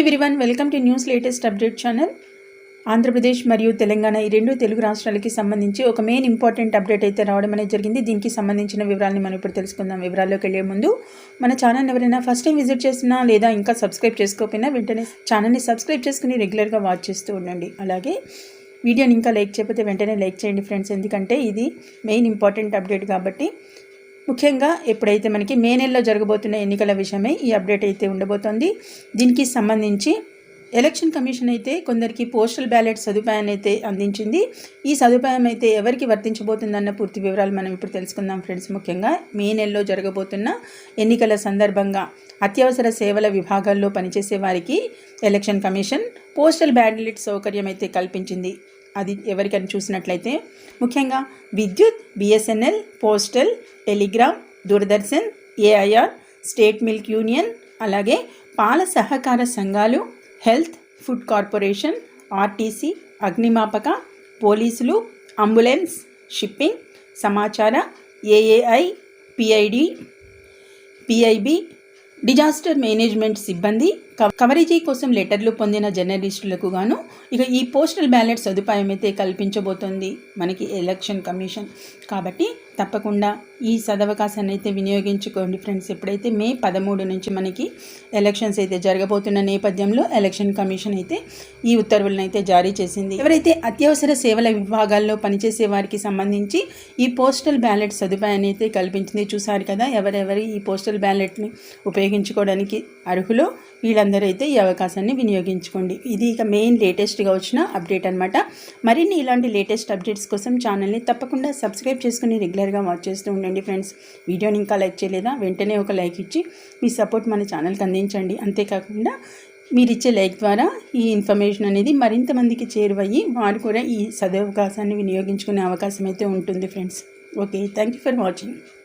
Everyone welcome to news latest update channel Andhra Pradesh మరియు తెలంగాణ ఈ రెండు తెలుగు రాష్ట్రాలకి సంబంధించి ఒక మెయిన్ ఇంపార్టెంట్ అప్డేట్ అయితే రావడం అనేది జరిగింది. దీనికి సంబంధించిన వివరాలని మనం ఇప్పుడు తెలుసుకుందాం. వివరాల్లోకి వెళ్ళే ముందు మన ఛానల్ ఎవరైనా ఫస్ట్ టైం విజిట్ చేసినా లేదా ఇంకా సబ్స్క్రైబ్ చేసుకోకపోయినా వెంటనే ఛానల్ని సబ్స్క్రైబ్ చేసుకుని రెగ్యులర్గా వాచ్ చేస్తూ ఉండండి. అలాగే వీడియోని ఇంకా లైక్ చేయకపోతే వెంటనే లైక్ చేయండి ఫ్రెండ్స్ ఎందుకంటే ఇది మెయిన్ ఇంపార్టెంట్ అప్డేట్ కాబట్టి ముఖ్యంగా ఎప్పుడైతే మనకి మే నెలలో జరగబోతున్న ఎన్నికల విషయమై ఈ అప్డేట్ అయితే ఉండబోతోంది. దీనికి సంబంధించి ఎలక్షన్ కమిషన్ అయితే కొందరికి పోస్టల్ బ్యాలెట్ సదుపాయాన్ని అయితే అందించింది. ఈ సదుపాయం అయితే ఎవరికి వర్తించబోతుందన్న పూర్తి వివరాలు మనం ఇప్పుడు తెలుసుకుందాం ఫ్రెండ్స్. ముఖ్యంగా మే నెలలో జరగబోతున్న ఎన్నికల సందర్భంగా అత్యవసర సేవల విభాగాల్లో పనిచేసే వారికి ఎలక్షన్ కమిషన్ పోస్టల్ బ్యాలెట్ సౌకర్యం అయితే కల్పించింది. అది ఎవరికని చూసినట్లయితే ముఖ్యంగా విద్యుత్ BSNL postal telegram Doordarshan AIR state milk union అలాగే పాల సహకార సంఘాలు హెల్త్ ఫుడ్ కార్పొరేషన్ ఆర్టీసీ అగ్నిమాపక పోలీసులు అంబులెన్స్ షిప్పింగ్ సమాచార AAI PID PIB disaster management సిబ్బంది కవరేజీ కోసం లెటర్లు పొందిన జర్నలిస్టులకు గాను ఇక ఈ పోస్టల్ బ్యాలెట్ సదుపాయం అయితే కల్పించబోతోంది మనకి ఎలక్షన్ కమిషన్. కాబట్టి తప్పకుండా ఈ సదవకాశాన్ని అయితే వినియోగించుకోండి ఫ్రెండ్స్. ఎప్పుడైతే మే పదమూడు నుంచి మనకి ఎలక్షన్స్ అయితే జరగబోతున్న నేపథ్యంలో ఎలక్షన్ కమిషన్ అయితే ఈ ఉత్తర్వులను అయితే జారీ చేసింది. ఎవరైతే అత్యవసర సేవల విభాగాల్లో పనిచేసే వారికి సంబంధించి ఈ పోస్టల్ బ్యాలెట్ సదుపాయాన్ని అయితే కల్పించింది చూసారు కదా ఎవరెవరు ఈ పోస్టల్ బ్యాలెట్ని ఉపయోగించుకోవడానికి అర్హులో వీళ్ళందరూ అయితే ఈ అవకాశాన్ని వినియోగించుకోండి. ఇది ఇక మెయిన్ లేటెస్ట్గా వచ్చిన అప్డేట్ అనమాట మరిన్ని ఇలాంటి లేటెస్ట్ అప్డేట్స్ కోసం ఛానల్ని తప్పకుండా సబ్స్క్రైబ్ చేసుకుని రెగ్యులర్గా వాచ్ చేస్తూ ఉండండి ఫ్రెండ్స్ వీడియోని ఇంకా లైక్ చేయలేదా? వెంటనే ఒక లైక్ ఇచ్చి మీ సపోర్ట్ మన ఛానల్కి అందించండి. అంతేకాకుండా మీరు ఇచ్చే లైక్ ద్వారా ఈ ఇన్ఫర్మేషన్ అనేది మరింత మందికి చేరువయ్యి వారు కూడా ఈ సదవకాశాన్ని వినియోగించుకునే అవకాశం అయితే ఉంటుంది friends okay thank you for watching